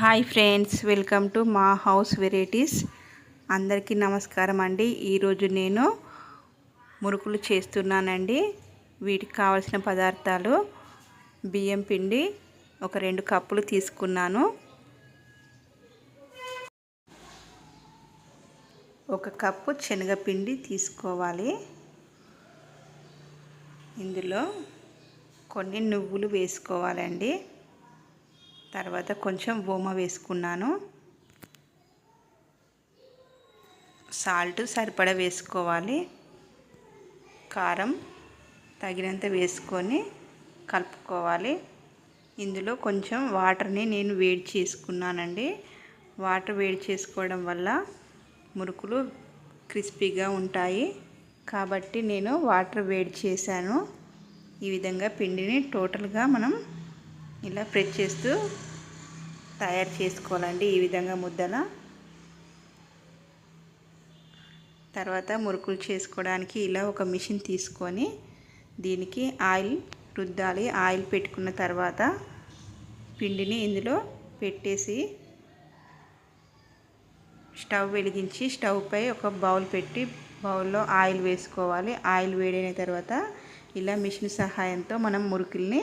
Hi friends welcome to మా house varieties. అందరికీ నమస్కారం అండి. ఈరోజు నేను మురుకులు చేస్తున్నానండి. వీటికి కావలసిన పదార్థాలు బియ్యం పిండి ఒక రెండు కప్పులు తీసుకున్నాను. ఒక కప్పు శనగపిండి తీసుకోవాలి. ఇందులో కొన్ని నువ్వులు వేసుకోవాలండి. తర్వాత కొంచెం ఓమ వేసుకున్నాను. సాల్ట్ సరిపడ వేసుకోవాలి. కారం తగినంత వేసుకొని కలుపుకోవాలి. ఇందులో కొంచెం వాటర్ని నేను వేడి చేసుకున్నానండి. వాటర్ వేడి చేసుకోవడం వల్ల మురుకులు క్రిస్పీగా ఉంటాయి. కాబట్టి నేను వాటర్ వేడి చేశాను. ఈ విధంగా పిండిని టోటల్గా మనం ఇలా ప్రెస్ చేస్తూ తయారు చేసుకోవాలండి ఈ విధంగా ముద్దల తర్వాత మురుకులు చేసుకోవడానికి ఇలా ఒక మిషన్ తీసుకొని దీనికి ఆయిల్ రుద్దాలి. ఆయిల్ పెట్టుకున్న తర్వాత పిండిని ఇందులో పెట్టేసి స్టవ్ వెలిగించి స్టవ్ పై ఒక బౌల్ పెట్టి బౌల్లో ఆయిల్ వేసుకోవాలి. ఆయిల్ వేడైన తర్వాత ఇలా మిషన్ సహాయంతో మనం మురుకుల్ని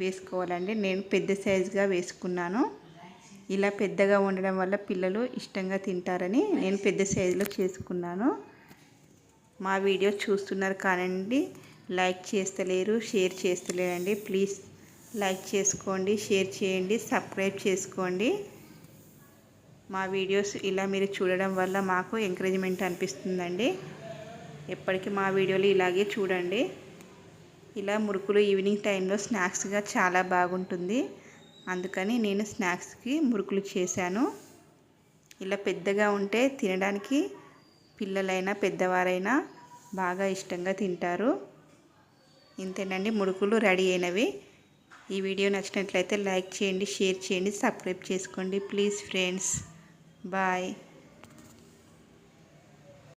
వేసుకోవాలండి. నేను పెద్ద సైజుగా వేసుకున్నాను. ఇలా పెద్దగా ఉండడం వల్ల పిల్లలు ఇష్టంగా తింటారని నేను పెద్ద సైజులో చేసుకున్నాను. మా వీడియో చూస్తున్నారు కానండి లైక్ చేస్తలేరు షేర్ చేస్తలేరండి. ప్లీజ్ లైక్ చేసుకోండి షేర్ చేయండి సబ్స్క్రైబ్ చేసుకోండి. మా వీడియోస్ ఇలా మీరు చూడడం వల్ల మాకు ఎంకరేజ్మెంట్ అనిపిస్తుందండి. ఎప్పటికీ మా వీడియోలు ఇలాగే చూడండి. ఇలా మురుకులు ఈవినింగ్ టైంలో స్నాక్స్గా చాలా బాగుంటుంది. అందుకని నేను స్నాక్స్కి మురుకులు చేశాను. ఇలా పెద్దగా ఉంటే తినడానికి పిల్లలైనా పెద్దవారైనా బాగా ఇష్టంగా తింటారు. ఇంతేనండి మురుకులు రెడీ అయినవి. ఈ వీడియో నచ్చినట్లయితే లైక్ చేయండి షేర్ చేయండి సబ్స్క్రైబ్ చేసుకోండి. Please friends bye.